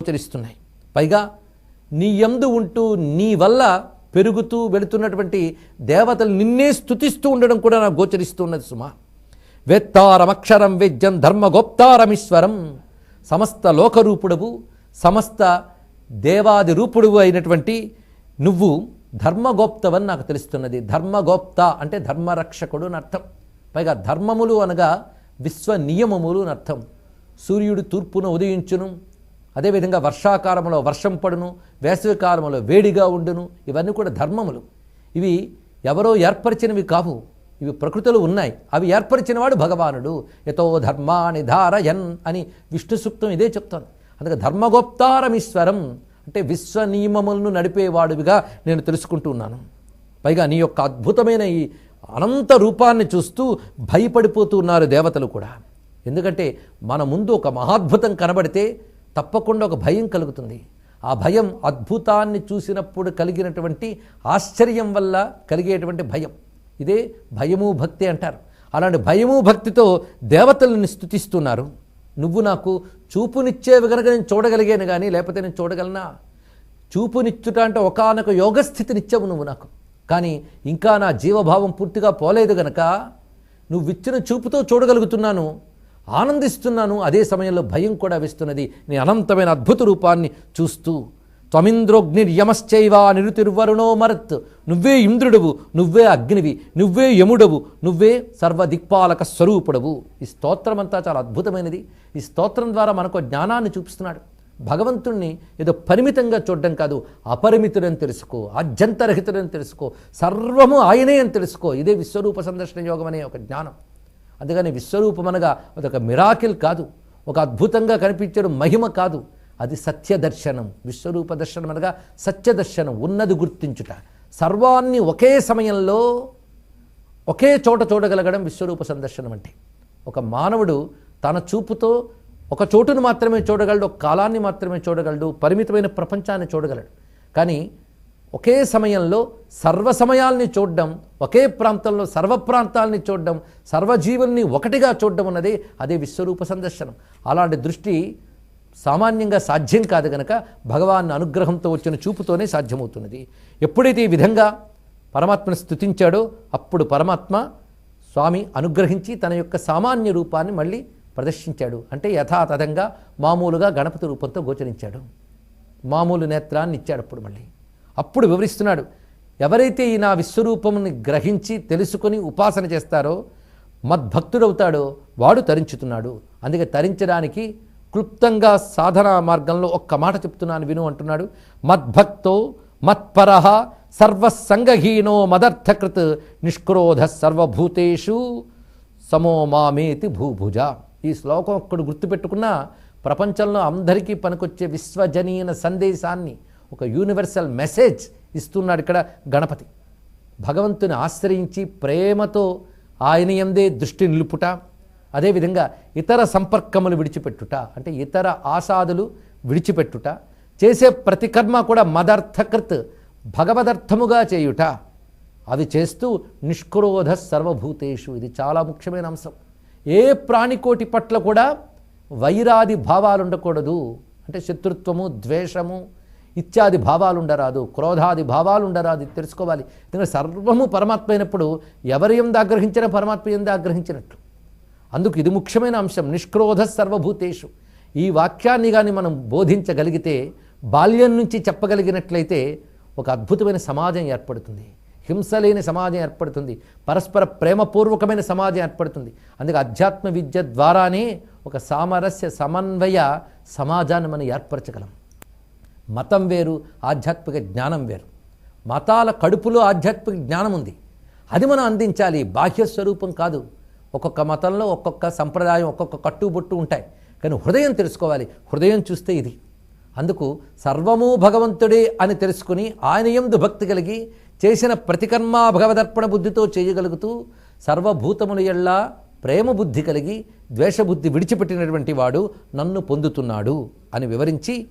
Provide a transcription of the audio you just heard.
గోచరిస్తున్నాయి. పైగా నీ ఎందు ఉంటూ నీ వల్ల పెరుగుతూ వెళుతున్నటువంటి దేవతలు నిన్నే స్తుతిస్తూ ఉండడం కూడా నాకు గోచరిస్తున్నది సుమా. వేత్తారమక్షరం వేద్యం ధర్మగోప్తారమీశ్వరం సమస్త లోకరూపుడవు సమస్త దేవాది రూపుడువు అయినటువంటి నువ్వు ధర్మగోప్తవని నాకు తెలుస్తున్నది. ధర్మగోప్త అంటే ధర్మరక్షకుడు అని అర్థం. పైగా ధర్మములు అనగా విశ్వ నియమములు అని అర్థం. సూర్యుడు తూర్పున ఉదయించును అదేవిధంగా వర్షాకాలంలో వర్షం పడును వేసవికాలంలో వేడిగా ఉండును ఇవన్నీ కూడా ధర్మములు. ఇవి ఎవరో ఏర్పరిచినవి కావు. ఇవి ప్రకృతులు ఉన్నాయి. అవి ఏర్పరిచినవాడు భగవానుడు. యతో ధర్మాని ధారయన్ అని విష్ణు సూక్తం ఇదే చెప్తోంది అందుకే ధర్మగోప్తారమీశ్వరం అంటే విశ్వ నియమములను నడిపేవాడుగా నేను తెలుసుకుంటున్నాను పైగా నీ యొక్క అద్భుతమైన ఈ అనంత రూపాన్ని చూస్తూ భయపడిపోతున్నారు దేవతలు కూడా. ఎందుకంటే మన ముందు ఒక మహాద్భుతం కనబడితే తప్పకుండా ఒక భయం కలుగుతుంది. ఆ భయం అద్భుతాన్ని చూసినప్పుడు కలిగినటువంటి ఆశ్చర్యం వల్ల కలిగేటువంటి భయం. ఇదే భయము భక్తి అంటారు. అలాంటి భయము భక్తితో దేవతలను స్తుతిస్తున్నారు. నువ్వు నాకు చూపునిచ్చేవి కనుక నేను చూడగలిగాను కానీ లేకపోతే నేను చూడగలనా? చూపునిచ్చుట అంటే ఒకనొక యోగస్థితినిచ్చావు నువ్వు నాకు. కానీ ఇంకా నా జీవభావం పూర్తిగా పోలేదు గనక నువ్వు ఇచ్చిన చూపుతో చూడగలుగుతున్నాను. ఆనందిస్తున్నాను. అదే సమయంలో భయం కూడా వేస్తున్నది. నీ అనంతమైన అద్భుత రూపాన్ని చూస్తూ త్వమింద్రోగ్నిర్యమశ్చైవ నిరుతిర్వరుణో మరత్. నువ్వే ఇంద్రుడవు నువ్వే అగ్నివి నువ్వే యముడవు నువ్వే సర్వదిక్పాలక స్వరూపుడవు. ఈ స్తోత్రం అంతా చాలా అద్భుతమైనది. ఈ స్తోత్రం ద్వారా మనకు జ్ఞానాన్ని చూపిస్తున్నాడు. భగవంతుణ్ణి ఏదో పరిమితంగా చూడడం కాదు అపరిమితుడని తెలుసుకో ఆద్యంతరహితుడని తెలుసుకో సర్వము ఆయనే అని తెలుసుకో. ఇదే విశ్వరూప సందర్శన యోగం అనే ఒక జ్ఞానం. అందుకని విశ్వరూపం అనగా అదొక మిరాకిల్ కాదు. ఒక అద్భుతంగా కనిపించడం మహిమ కాదు. అది సత్యదర్శనం విశ్వరూప దర్శనం అనగా సత్యదర్శనం ఉన్నది గుర్తించుట. సర్వాన్ని ఒకే సమయంలో ఒకే చోట చూడగలగడం విశ్వరూప సందర్శనం అంటే. ఒక మానవుడు తన చూపుతో ఒక చోటును మాత్రమే చూడగలడు ఒక కాలాన్ని మాత్రమే చూడగలడు పరిమితమైన ప్రపంచాన్ని చూడగలడు. కానీ ఒకే సమయంలో సర్వ సమయాల్ని చూడడం ఒకే ప్రాంతంలో సర్వ ప్రాంతాలని చూడడం సర్వజీవుల్ని ఒకటిగా చూడడం అన్నది అదే విశ్వరూప సందర్శనం. అలాంటి దృష్టి సామాన్యంగా సాధ్యం కాదు గనక భగవాన్ అనుగ్రహంతో వచ్చిన చూపుతోనే సాధ్యమవుతున్నది. ఎప్పుడైతే ఈ విధంగా పరమాత్మను స్థుతించాడో అప్పుడు పరమాత్మ స్వామి అనుగ్రహించి తన యొక్క సామాన్య రూపాన్ని మళ్ళీ ప్రదర్శించాడు. అంటే యథాతథంగా మామూలుగా గణపతి రూపంతో గోచరించాడు. మామూలు నేత్రాన్ని ఇచ్చాడు అప్పుడు మళ్ళీ. అప్పుడు వివరిస్తున్నాడు ఎవరైతే ఈ నా విశ్వరూపముని గ్రహించి తెలుసుకొని ఉపాసన చేస్తారో మద్భక్తుడవుతాడో వాడు తరించుతున్నాడు. అందుకే తరించడానికి క్లుప్తంగా సాధనా మార్గంలో ఒక్క మాట చెప్తున్నాను విను అంటున్నాడు. మద్భక్తో మత్పర సర్వసంగహీనో మదర్థకృత్ నిష్క్రోధ సర్వభూతేషు సమో మామేతి భూభుజ. ఈ శ్లోకం ఒక్కడు గుర్తుపెట్టుకున్న ప్రపంచంలో అందరికీ పనికొచ్చే విశ్వజనీయన సందేశాన్ని ఒక యూనివర్సల్ మెసేజ్ ఇస్తున్నాడు ఇక్కడ గణపతి. భగవంతుని ఆశ్రయించి ప్రేమతో ఆయన ఎందే దృష్టి నిలుపుట అదేవిధంగా ఇతర సంపర్కములు విడిచిపెట్టుట అంటే ఇతర ఆసాదులు విడిచిపెట్టుట చేసే ప్రతి కర్మ కూడా మదర్థకృత్ భగవదర్థముగా చేయుట. అవి చేస్తూ నిష్క్రోధ సర్వభూతేషు ఇది చాలా ముఖ్యమైన అంశం. ఏ ప్రాణికోటి పట్ల కూడా వైరాది భావాలు ఉండకూడదు అంటే శత్రుత్వము ద్వేషము ఇత్యాది భావాలు ఉండరాదు క్రోధాది భావాలు ఉండరాదు తెలుసుకోవాలి. ఎందుకంటే సర్వము పరమాత్మ అయినప్పుడు ఎవరి ఎందు ఆగ్రహించిన పరమాత్మ ఎందు ఆగ్రహించినట్లు. అందుకు ఇది ముఖ్యమైన అంశం. నిష్క్రోధ సర్వభూతేషు. ఈ వాక్యాన్ని కానీ మనం బోధించగలిగితే బాల్యం నుంచి చెప్పగలిగినట్లయితే ఒక అద్భుతమైన సమాజం ఏర్పడుతుంది. హింస లేని సమాజం ఏర్పడుతుంది. పరస్పర ప్రేమపూర్వకమైన సమాజం ఏర్పడుతుంది. అందుకే అధ్యాత్మ విద్య ద్వారానే ఒక సామరస్య సమన్వయ సమాజాన్ని మనం ఏర్పరచగలం. మతం వేరు ఆధ్యాత్మిక జ్ఞానం వేరు. మతాల కడుపులో ఆధ్యాత్మిక జ్ఞానం ఉంది. అది మనం అందించాలి. బాహ్య స్వరూపం కాదు. ఒక్కొక్క మతంలో ఒక్కొక్క సంప్రదాయం ఒక్కొక్క కట్టుబొట్టు ఉంటాయి. కానీ హృదయం తెలుసుకోవాలి. హృదయం చూస్తే ఇది. అందుకు సర్వము భగవంతుడే అని తెలుసుకుని ఆయన ఎందు భక్తి కలిగి చేసిన ప్రతికర్మ భగవదర్పణ బుద్ధితో చేయగలుగుతూ సర్వభూతముల ఎల్లా ప్రేమ బుద్ధి కలిగి ద్వేషబుద్ధి విడిచిపెట్టినటువంటి వాడు నన్ను పొందుతున్నాడు అని వివరించి